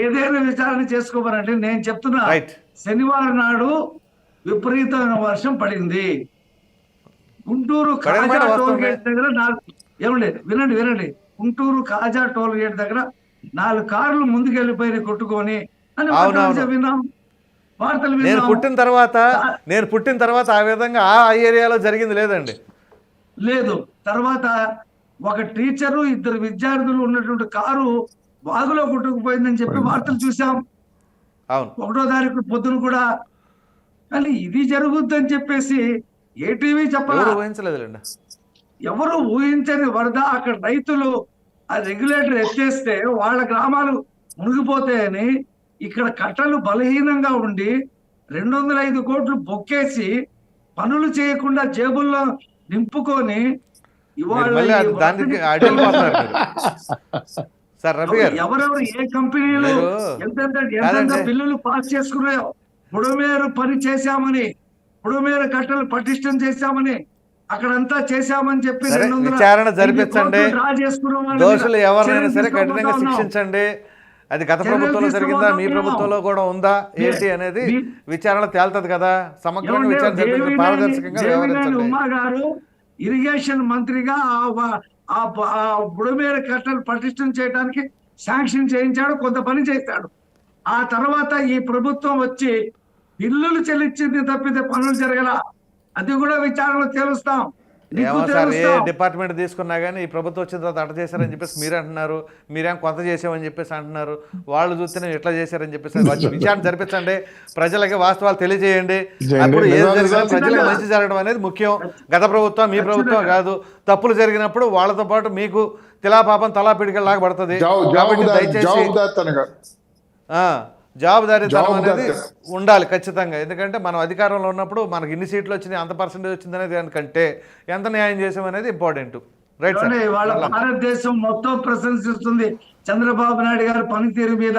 ఏదైనా విచారణ చేసుకోమనంటే నేను చెప్తున్నా శనివారం నాడు విపరీతమైన వర్షం పడింది. గుంటూరు కాజా టోల్. గేట్ దగ్గర నాలుగు ఏమండి వినండి వినండి. గుంటూరు కాజా టోల్ గేట్ దగ్గర నాలుగు కార్లు ముందుకు వెళ్ళిపోయి కొట్టుకొని అని విన్నాం. వార్తలు నేను విన్నాం పుట్టిన తర్వాత నేను పుట్టిన తర్వాత ఆ విధంగా ఆ ఏరియాలో జరిగింది లేదండి. లేదు. తర్వాత ఒక టీచరు ఇద్దరు విద్యార్థులు ఉన్నటువంటి కారు వాగులో కొట్టుకుపోయిందని చెప్పి వార్తలు చూసాం అవును. ఒకటో తారీఖు పొద్దున కూడా కానీ ఇది జరుగుద్దని చెప్పేసి ఏ టీవీ చెప్పలా. ఎవరు ఊహించలేదులేండి. ఎవరు ఊహించని వరద అక్కడ రైతులు ఆ రెగ్యులేటర్ ఎత్తేస్తే వాళ్ళ గ్రామాలు మునిగిపోతాయని ఇక్కడ కట్టలు బలహీనంగా ఉండి రెండు వందల ఐదు కోట్లు బొక్కేసి పనులు చేయకుండా జేబుల్లో నింపుకొని ఇవాళ సార్ రఫీ గారు. ఎవరెవరు ఏ కంపెనీలు ఎంతెంత ఎంతెంత. బిల్లులు పాస్ చేసుకున్నాయో బుడమేరు పని చేశామని బుడమేరు కట్టలు పటిష్టం చేశామని అక్కడంతా చేశామని చెప్పి విచారణ జరిపించండి. దోషులు ఎవరినైనా సరే కఠినంగా. శిక్షించండి. అది గత ప్రభుత్వంలో జరిగిందా? మీ ప్రభుత్వంలో కూడా ఉందా? ఏంటి అనేది విచారణ తేలుతుంది కదా? సమగ్రంగా విచారణ పారదర్శకంగా దేవినేని వ్యవహరించండి. ఉమా గారు ఇరిగేషన్ మంత్రిగా ఆ వ- ఆ బుడమేర కట్టలు పటిష్టం చేయడానికి శాంక్షన్ చేయించాడు కొంత పని చేశాడు ఆ తర్వాత ఈ ప్రభుత్వం వచ్చి బిల్లులు చెల్లించింది తప్పితే పనులు జరగల. అది కూడా విచారణ తేలుస్తాం. సార్ ఏ. డిపార్ట్మెంట్ తీసుకున్నా కానీ ఈ ప్రభుత్వం వచ్చిన తర్వాత అట్ట చేశారని చెప్పేసి మీరు అంటున్నారు మీరేం కొంత చేసామని చెప్పేసి అంటున్నారు వాళ్ళు చూస్తేనే ఎట్లా చేశారని చెప్పేసి విచారణ జరిపించండి ప్రజలకి వాస్తవాలు తెలియజేయండి. అప్పుడు ఏం జరిగినా. ప్రజలకు మంచి జరగడం అనేది ముఖ్యం గత ప్రభుత్వం మీ ప్రభుత్వం కాదు తప్పులు జరిగినప్పుడు వాళ్ళతో పాటు మీకు తిలాపాపం తలా పిడికల్లాగా పడుతుంది దయచేసి జవాబుదారీతనం అనేది. ఉండాలి ఖచ్చితంగా. ఎందుకంటే మనం అధికారంలో ఉన్నప్పుడు మనకి ఇన్ని సీట్లు వచ్చినాయి అంత పర్సెంటేజ్ వచ్చింది అనేది దానికంటే ఎంత న్యాయం చేసాం అనేది ఇంపార్టెంట్. రైట్ వాళ్ళ భారతదేశం మొత్తం ప్రశంసిస్తుంది. చంద్రబాబు నాయుడు గారి పనితీరు మీద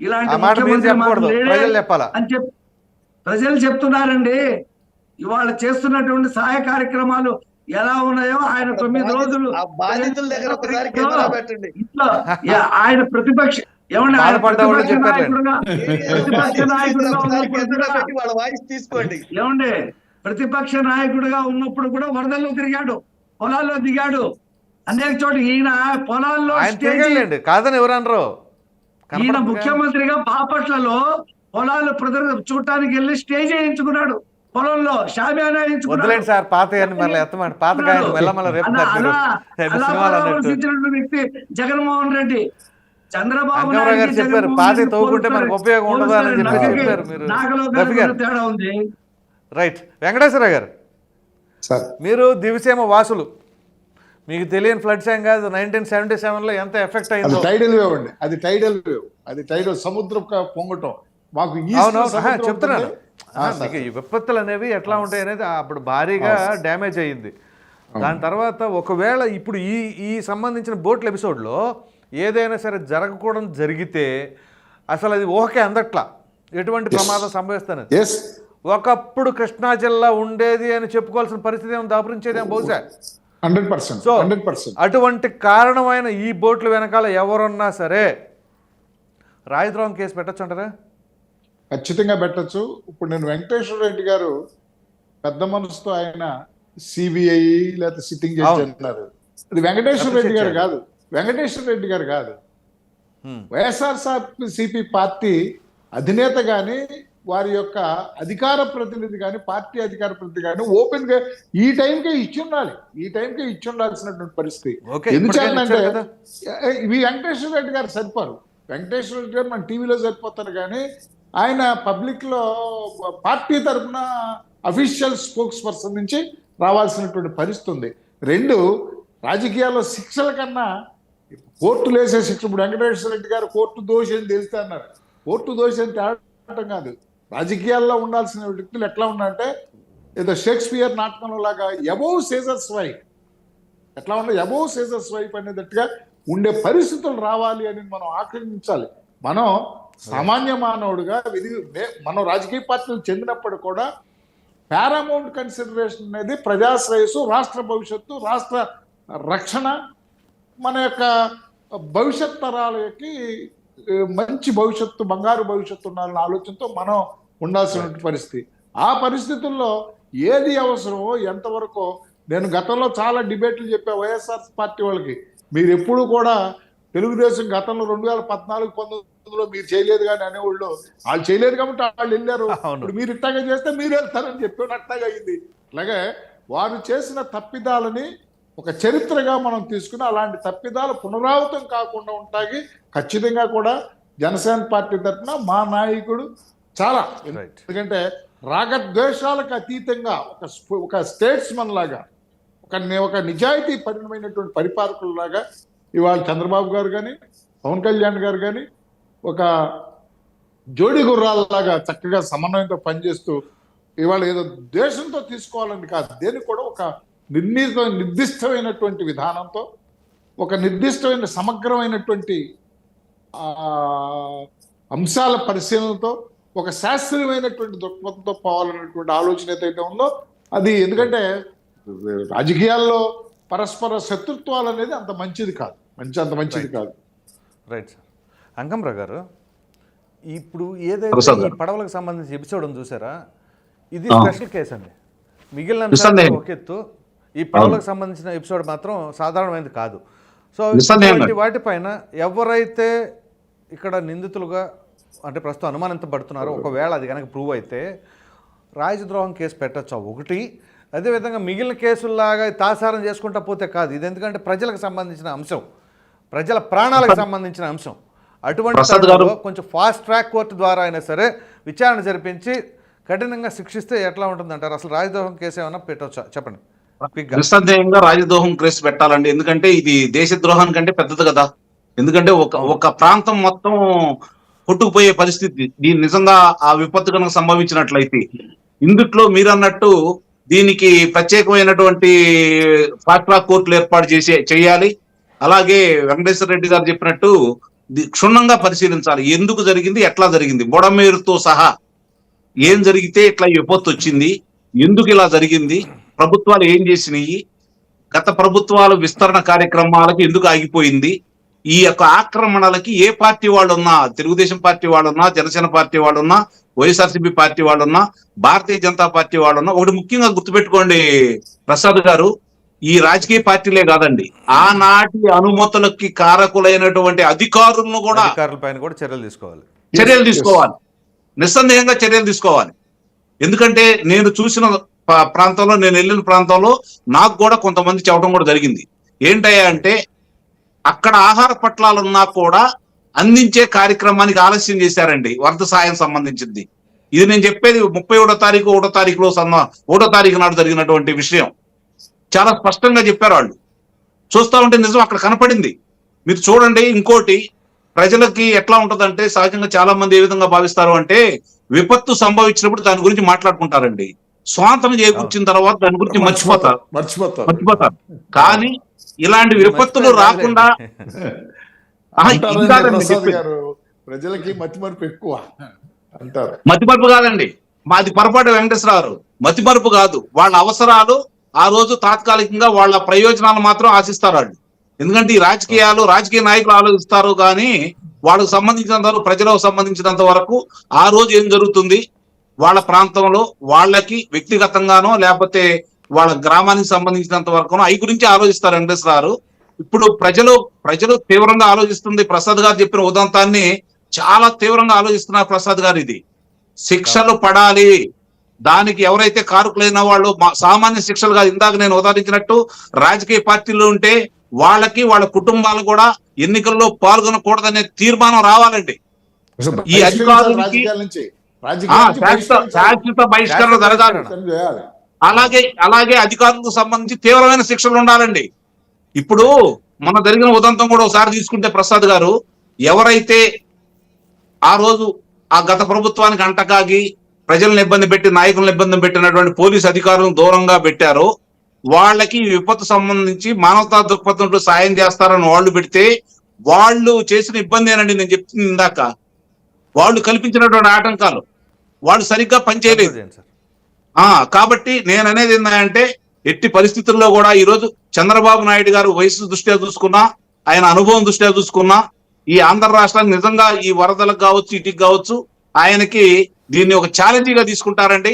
ఇలాంటి. అని చెప్ ప్రజలు చెప్తున్నారండి. ఇవాళ చేస్తున్నటువంటి సహాయ కార్యక్రమాలు ఎలా ఉన్నాయో ఆయన తొమ్మిది రోజులు ఆ బాధితుల దగ్గర ఒకసారి కెమెరా పెట్టండి. ఇంట్లో యా, ఆయన ప్రతిపక్ష ఏమండి ప్రతిపక్ష. నాయకుడుగా ఉన్నప్పుడు కూడా పెట్టి వాళ్ళ వాయిస్ తీసుకోండి. ఏమండి? ప్రతిపక్ష నాయకుడిగా ఉన్నప్పుడు కూడా వరదల్లో తిరిగాడు. పొలాల్లో దిగాడు. అనేక చోట ఈయన పొలాల్లో కాదని ఎవరు అనరు ఈయన. ముఖ్యమంత్రిగా బాపట్లలో పొలాలు ప్రదర్శన చూడటానికి వెళ్ళి స్టేజ్ వేయించుకున్నాడు పొలంలో షామియానా వేయించుకున్నాడు. సార్ పాత పాత వ్యక్తి జగన్మోహన్ రెడ్డి. చంద్రబాబు నాయుడు గారు చెప్పారు, పాతి తవ్వుకుంటే మనకు ఉపయోగం ఉండదు అని చెప్పారు మీరు. తేడా ఉంది. రైట్. వెంకటేశ్వర గారు. సార్. మీరు దివిసీమ వాసులు. మీకు తెలియని ఫ్లడ్స్ ఏం కాదు. నైన్టీన్ సెవెంటీ సెవెన్లో ఎంత ఎఫెక్ట్ అది అయిందో టైడల్ వేవ్ అండి. అది టైడల్ వేవ్ అది టైడల్ సముద్రం పొంగటం. మాకు చెప్తున్నాను. మీకు ఈ విపత్తులు అనేవి ఎట్లా ఉంటాయి అనేది అప్పుడు భారీగా డ్యామేజ్ అయ్యింది. దాని తర్వాత ఒకవేళ ఇప్పుడు ఈ ఈ సంబంధించిన బోట్ల ఎపిసోడ్లో ఏదైనా సరే జరగకూడదు జరిగితే అసలు అది ఊహకే అందట్లా. ఎటువంటి ప్రమాదం సంభవిస్తానది ఎస్ ఒకప్పుడు కృష్ణా జిల్లా ఉండేది అని చెప్పుకోవాల్సిన పరిస్థితి ఏమో దాపురించేదేమో బహుశా? Hundred percent so hundred percent అటువంటి కారణమైన ఈ బోట్ల వెనకాల ఎవరున్నా సరే రాయద్రోహం కేసు పెట్టచ్చు అంటారా? ఖచ్చితంగా పెట్టొచ్చు. ఇప్పుడు నేను వెంకటేశ్వర రెడ్డి గారు పెద్ద మనసుతో ఆయన సిబిఐ లేకపోతే సిట్టింగ్ జడ్జి. అంటున్నారు అది వెంకటేశ్వర రెడ్డి గారు కాదు. వెంకటేశ్వర రెడ్డి గారు కాదు. వైఎస్ఆర్సిపి పార్టీ అధినేత గాని వారి యొక్క అధికార ప్రతినిధి గాని పార్టీ అధికార ప్రతినిధి గాని ఓపెన్గా ఈ టైంకే ఇచ్చి ఉండాలి ఈ టైంకే ఇచ్చి ఉండాల్సినటువంటి పరిస్థితి ఎందుకంటే. ఇవి వెంకటేశ్వర రెడ్డి గారు సరిపోరు. వెంకటేశ్వర రెడ్డి గారు మన టీవీలో సరిపోతారు కానీ ఆయన పబ్లిక్లో పార్టీ తరఫున అఫీషియల్ స్పోక్స్ పర్సన్ నుంచి రావాల్సినటువంటి పరిస్థితి ఉంది. రెండు రాజకీయాల్లో శిక్షల కన్నా కోర్టు వేసే ఇప్పుడు వెంకటేశ్వర రెడ్డి గారు కోర్టు దోషి అని తెలిస్తే అన్నారు. కోర్టు దోషి అని తేవటం కాదు. రాజకీయాల్లో ఉండాల్సిన వ్యక్తులు ఎట్లా ఉన్నారంటే ఏదో షేక్స్పియర్ నాటకంలో లాగా ఎబోవ్ సేజర్స్ వైఫ్ ఎట్లా ఉండే ఎబోవ్ సేజర్స్ వైఫ్ అనేటట్టుగా ఉండే పరిస్థితులు రావాలి అని మనం ఆక్రమించాలి. మనం సామాన్య మానవుడుగా విధి మనం రాజకీయ పార్టీలు చెందినప్పుడు కూడా పారామౌంట్ కన్సిడరేషన్ అనేది ప్రజాశ్రేయస్సు రాష్ట్ర భవిష్యత్తు రాష్ట్ర రక్షణ మన యొక్క భవిష్యత్ తరాలకి మంచి భవిష్యత్తు బంగారు భవిష్యత్తు ఉండాలన్న ఆలోచనతో మనం ఉండాల్సిన పరిస్థితి. ఆ పరిస్థితుల్లో ఏది అవసరమో ఎంతవరకు నేను గతంలో చాలా డిబేట్లు చెప్పా వైఎస్ఆర్ పార్టీ వాళ్ళకి. మీరు ఎప్పుడు కూడా తెలుగుదేశం గతంలో రెండు వేల పద్నాలుగు పంతొమ్మిదిలో మీరు చేయలేదు కానీ అనేవాళ్ళు వాళ్ళు చేయలేదు కాబట్టి వాళ్ళు వెళ్ళారు. ఇప్పుడు మీరు ఇట్టాగా చేస్తే మీరు వెళ్తారని చెప్పి అట్లాగా అయింది. అలాగే వారు చేసిన తప్పిదాలని ఒక చరిత్రగా మనం తీసుకుని అలాంటి తప్పిదాలు పునరావృతం కాకుండా ఉంటాయి. ఖచ్చితంగా కూడా జనసేన పార్టీ తరఫున మా నాయకుడు చాలా ఎందుకంటే రాగద్వేషాలకు అతీతంగా ఒక ఒక స్టేట్స్మన్ లాగా ఒక ని- ఒక నిజాయితీ పరిణమైనటువంటి పరిపాలకుల్లాగా ఇవాళ చంద్రబాబు గారు కానీ పవన్ కళ్యాణ్ గారు కానీ ఒక జోడి గుర్రాలలాగా చక్కగా సమన్వయంతో పనిచేస్తూ ఇవాళ ఏదో దేశంతో తీసుకోవాలని కాదు. దేనికి కూడా ఒక నిర్ణీత నిర్దిష్టమైనటువంటి విధానంతో ఒక నిర్దిష్టమైన సమగ్రమైనటువంటి ఆ, అంశాల పరిశీలనతో ఒక శాస్త్రీయమైనటువంటి దృక్పథంతో పోవాలనేటువంటి ఆలోచన ఏదైతే ఉందో అది ఎందుకంటే రాజకీయాల్లో పరస్పర శత్రుత్వాలు అనేది అంత మంచిది కాదు. మంచి అంత మంచిది కాదు. రైట్ సార్ అంకంరా గారు ఇప్పుడు ఏదైతే ఈ. పడవలకు సంబంధించి ఎపిసోడ్ చూసారా? ఇది. స్పెషల్ కేసు అండి మిగిలిన నిస్సందేహం. ఈ పడవలకు సంబంధించిన ఎపిసోడ్ మాత్రం సాధారణమైనది కాదు. సో. ఇటువంటి వాటిపైన ఎవరైతే ఇక్కడ నిందితులుగా అంటే ప్రస్తుతం అనుమానించబడుతున్నారో ఒకవేళ అది కనుక ప్రూవ్ అయితే రాజద్రోహం కేసు పెట్టచ్చా? ఒకటి. అదేవిధంగా మిగిలిన కేసుల్లాగా తాసారం చేసుకుంటా పోతే కాదు. ఇది ఎందుకంటే ప్రజలకు సంబంధించిన అంశం. ప్రజల ప్రాణాలకు సంబంధించిన అంశం. అటువంటి కొంచెం ఫాస్ట్ ట్రాక్ కోర్టు ద్వారా అయినా సరే విచారణ జరిపించి కఠినంగా శిక్షిస్తే ఎట్లా ఉంటుందంటారు? అసలు రాజద్రోహం కేసు ఏమైనా పెట్టవచ్చా చెప్పండి. నిస్సందేహంగా రాజద్రోహం కేసు పెట్టాలండి. ఎందుకంటే ఇది దేశద్రోహానికంటే పెద్దది కదా. ఎందుకంటే ఒక ఒక ప్రాంతం మొత్తం కొట్టుకుపోయే పరిస్థితి. దీని నిజంగా ఆ విపత్తు కనుక సంభవించినట్లయితే. ఇందుట్లో మీరన్నట్టు దీనికి ప్రత్యేకమైనటువంటి ఫాస్ట్ ట్రాక్ కోర్టులు ఏర్పాటు చేసే చేయాలి. అలాగే వెంకటేశ్వర రెడ్డి గారు చెప్పినట్టు క్షుణ్ణంగా పరిశీలించాలి. ఎందుకు జరిగింది ఎట్లా జరిగింది? బొడమేరుతో సహా ఏం జరిగితే ఇట్లా ఈ విపత్తు వచ్చింది? ఎందుకు ఇలా జరిగింది? ప్రభుత్వాలు ఏం చేసినాయి? గత ప్రభుత్వాల విస్తరణ కార్యక్రమాలకు ఎందుకు ఆగిపోయింది? ఈ యొక్క ఆక్రమణలకి ఏ పార్టీ వాళ్ళు ఉన్నా తెలుగుదేశం పార్టీ వాళ్ళు ఉన్నా జనసేన పార్టీ వాళ్ళు ఉన్నా వైఎస్ఆర్సీపీ పార్టీ వాళ్ళు ఉన్నా భారతీయ జనతా పార్టీ వాళ్ళు ఉన్నా ఒకటి ముఖ్యంగా గుర్తుపెట్టుకోండి ప్రసాద్ గారు ఈ రాజకీయ పార్టీలే కాదండి. ఆనాటి అనుమతులకి కారకులైనటువంటి అధికారులను కూడా అధికారుల పైన కూడా చర్యలు తీసుకోవాలి. చర్యలు తీసుకోవాలి. నిస్సందేహంగా చర్యలు తీసుకోవాలి. ఎందుకంటే నేను చూసిన ప్రాంతంలో నేను వెళ్ళిన ప్రాంతంలో నాకు కూడా కొంతమంది చెప్పడం కూడా జరిగింది. ఏంటయ్యా అంటే అక్కడ ఆహార పట్లాలు ఉన్నా కూడా అందించే కార్యక్రమానికి ఆలస్యం చేశారండి వరద సాయం సంబంధించింది. ఇది నేను చెప్పేది ముప్పై ఒకటో తారీఖు ఒకటో తారీఖులో సన్న ఒకటో తారీఖు నాడు జరిగినటువంటి విషయం. చాలా స్పష్టంగా చెప్పారు వాళ్ళు. చూస్తా ఉంటే నిజం అక్కడ కనపడింది. మీరు చూడండి ఇంకోటి ప్రజలకి ఎట్లా ఉంటదంటే సహజంగా చాలా మంది ఏ విధంగా భావిస్తారు అంటే విపత్తు సంభవించినప్పుడు దాని గురించి మాట్లాడుకుంటారండి. స్వాతంత్రం చేకూర్చిన తర్వాత దాని గురించి మర్చిపోతారు. మర్చిపోతారు. మర్చిపోతారు. కానీ ఇలాంటి విపత్తులు రాకుండా ప్రజలకి మతిమరుపు ఎక్కువ అంటారు. మతిమరుపు కాదండి. మాది పొరపాటు వెంకటేశ్వరరావు మతిమరుపు కాదు. వాళ్ళ అవసరాలు ఆ రోజు తాత్కాలికంగా వాళ్ళ ప్రయోజనాలు మాత్రం ఆశిస్తారు వాళ్ళు. ఎందుకంటే ఈ రాజకీయాలు రాజకీయ నాయకులు ఆలోచిస్తారు కానీ వాళ్ళకు సంబంధించినంత వరకు ప్రజలకు సంబంధించినంత వరకు ఆ రోజు ఏం జరుగుతుంది? వాళ్ళ ప్రాంతంలో వాళ్ళకి వ్యక్తిగతంగానో లేకపోతే వాళ్ళ గ్రామానికి సంబంధించినంత వరకు అవి గురించి ఆలోచిస్తారు వెంకటేశ్వరరావు ఇప్పుడు ప్రజలు ప్రజలు తీవ్రంగా ఆలోచిస్తుంది. ప్రసాద్ గారు చెప్పిన ఉదంతాన్ని చాలా తీవ్రంగా ఆలోచిస్తున్నారు ప్రసాద్ గారు ఇది. శిక్షలు పడాలి. దానికి ఎవరైతే కారుకులైన వాళ్ళు సామాన్య శిక్షలు కాదు ఇందాక నేను ఉదాహరించినట్టు రాజకీయ పార్టీలు ఉంటే వాళ్ళకి వాళ్ళ కుటుంబాలు కూడా ఎన్నికల్లో పాల్గొనకూడదనే తీర్మానం రావాలండి. ఈ అధికారులకి- శాశ్వత బహిష్కరణ జరగాలి. అలాగే అలాగే అధికారులకు సంబంధించి తీవ్రమైన శిక్షలు ఉండాలండి. ఇప్పుడు మన జరిగిన ఉదంతం కూడా ఒకసారి తీసుకుంటే ప్రసాద్ గారు ఎవరైతే ఆ రోజు ఆ గత ప్రభుత్వానికి అంటకాగి ప్రజలను ఇబ్బంది పెట్టి నాయకులను ఇబ్బంది పెట్టినటువంటి పోలీస్ అధికారులను దూరంగా పెట్టారో వాళ్ళకి విపత్తు సంబంధించి మానవతా దృక్పథంతో సాయం చేస్తారని వాళ్ళు పెడితే వాళ్ళు చేసిన ఇబ్బంది ఏనండి నేను చెప్తుంది ఇందాక. వాళ్ళు కల్పించినటువంటి ఆటంకాలు. వాళ్ళు సరిగ్గా పనిచేయలేదు. కాబట్టి నేను అనేది ఏంటంటే ఎట్టి పరిస్థితుల్లో కూడా ఈ రోజు చంద్రబాబు నాయుడు గారు వయసు దృష్ట్యా చూసుకున్నా ఆయన అనుభవం దృష్ట్యా చూసుకున్నా ఈ ఆంధ్ర రాష్ట్రానికి నిజంగా ఈ వరదలకు కావచ్చు ఇటుకి కావచ్చు ఆయనకి దీన్ని ఒక ఛాలెంజ్గా తీసుకుంటారండి.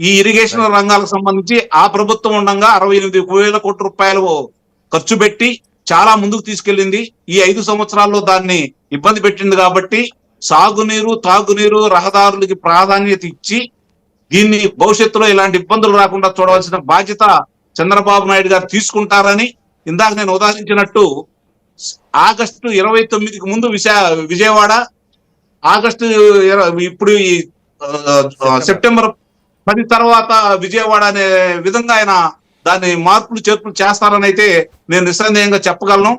ఈ ఇరిగేషన్ రంగాలకు సంబంధించి ఆ ప్రభుత్వం ఉండగా అరవై ఎనిమిది వేల కోట్ల రూపాయలు ఖర్చు పెట్టి చాలా ముందుకు తీసుకెళ్ళింది. ఈ ఐదు సంవత్సరాల్లో దాన్ని ఇబ్బంది పెట్టింది కాబట్టి సాగునీరు తాగునీరు రహదారులకి ప్రాధాన్యత ఇచ్చి దీన్ని భవిష్యత్తులో ఇలాంటి ఇబ్బందులు రాకుండా చూడవలసిన బాధ్యత చంద్రబాబు నాయుడు గారు తీసుకుంటారని ఇందాక నేను ఉదాహరించినట్టు ఆగస్టు ఇరవై తొమ్మిదికి ముందు విశా విజయవాడ ఆగస్టు ఇప్పుడు ఈ సెప్టెంబర్ పది తర్వాత విజయవాడ అనే విధంగా ఆయన దాన్ని మార్పులు చేర్పులు చేస్తారని అయితే నేను నిస్సందేహంగా చెప్పగలను.